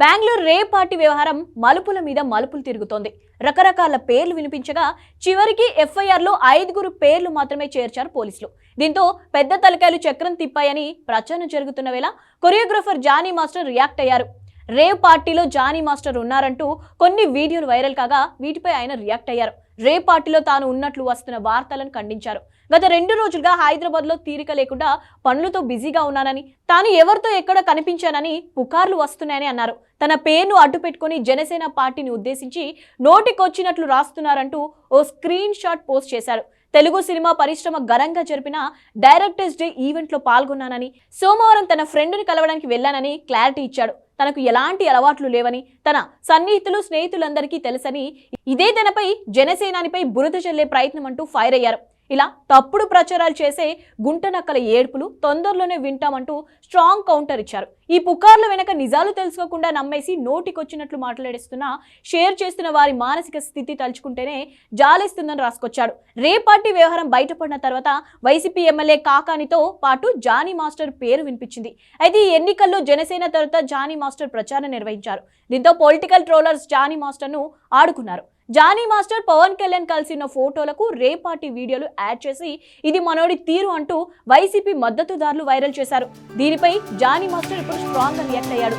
బెంగళూరు రే party వ్యవహారం మలుపుల మీద మలుపులు తిరుగుతోంది. రకరకాల పేర్లు వినిపించగా చివరికి ఎఫ్ఐఆర్లో ఐదుగురు పేర్లు మాత్రమే చేర్చారు పోలీసులు. దీంతో పెద్ద తలకాయలు చక్రం తిప్పాయని ప్రచారం జరుగుతున్న వేళ కొరియోగ్రాఫర్ జానీ మాస్టర్ రియాక్ట్ అయ్యారు. రేవ్ పార్టీలో జానీ మాస్టర్ ఉన్నారంటూ కొన్ని వీడియోలు వైరల్ కాగా వీటిపై ఆయన రియాక్ట్ అయ్యారు. రే పార్టీలో తాను ఉన్నట్లు వస్తున్న వార్తలను ఖండించారు. గత రెండు రోజులుగా హైదరాబాద్లో తీరిక లేకుండా పనులతో బిజీగా ఉన్నానని తాను ఎవరితో ఎక్కడ కనిపించానని పుకార్లు వస్తున్నాయని అన్నారు. తన పేరును అడ్డు పెట్టుకుని జనసేన పార్టీని ఉద్దేశించి నోటికొచ్చినట్లు రాస్తున్నారంటూ ఓ స్క్రీన్ షాట్ పోస్ట్ చేశారు. తెలుగు సినిమా పరిశ్రమ ఘనంగా జరిపిన డైరెక్టర్స్ డే ఈవెంట్లో పాల్గొన్నానని సోమవారం తన ఫ్రెండ్ని కలవడానికి వెళ్ళానని క్లారిటీ ఇచ్చాడు. తనకు ఎలాంటి అలవాట్లు లేవని తన సన్నిహితులు స్నేహితులందరికీ తెలుసని ఇదే తనపై జనసేనానిపై బురద చల్లే ప్రయత్నం అంటూ ఫైర్ అయ్యారు. ఇలా తప్పుడు ప్రచారాలు చేసే గుంటనక్కల ఏడుపులు తొందరలోనే వింటామంటూ స్ట్రాంగ్ కౌంటర్ ఇచ్చారు. ఈ పుకార్ల వెనక నిజాలు తెలుసుకోకుండా నమ్మేసి నోటికొచ్చినట్లు మాట్లాడేస్తున్న షేర్ చేస్తున్న వారి మానసిక స్థితి తలుచుకుంటేనే జాలేస్తుందని రాసుకొచ్చాడు. రేపాటి వ్యవహారం బయటపడిన తర్వాత వైసీపీ ఎమ్మెల్యే కాకానితో పాటు జానీ మాస్టర్ పేరు వినిపించింది. అయితే ఈ ఎన్నికల్లో జనసేన తర్వాత జానీ మాస్టర్ ప్రచారం నిర్వహించారు. దీంతో పొలిటికల్ ట్రోలర్స్ జానీ మాస్టర్ను ఆడుకున్నారు. జానీ మాస్టర్ పవన్ కళ్యాణ్ కలిసిన ఫోటోలకు రేపాటి వీడియోలు యాడ్ చేసి ఇది మనోడి తీరు అంటూ వైసీపీ మద్దతుదారులు వైరల్ చేశారు. దీనిపై జానీ మాస్టర్ ఇప్పుడు స్ట్రాంగ్గా రియాక్ట్ అయ్యాడు.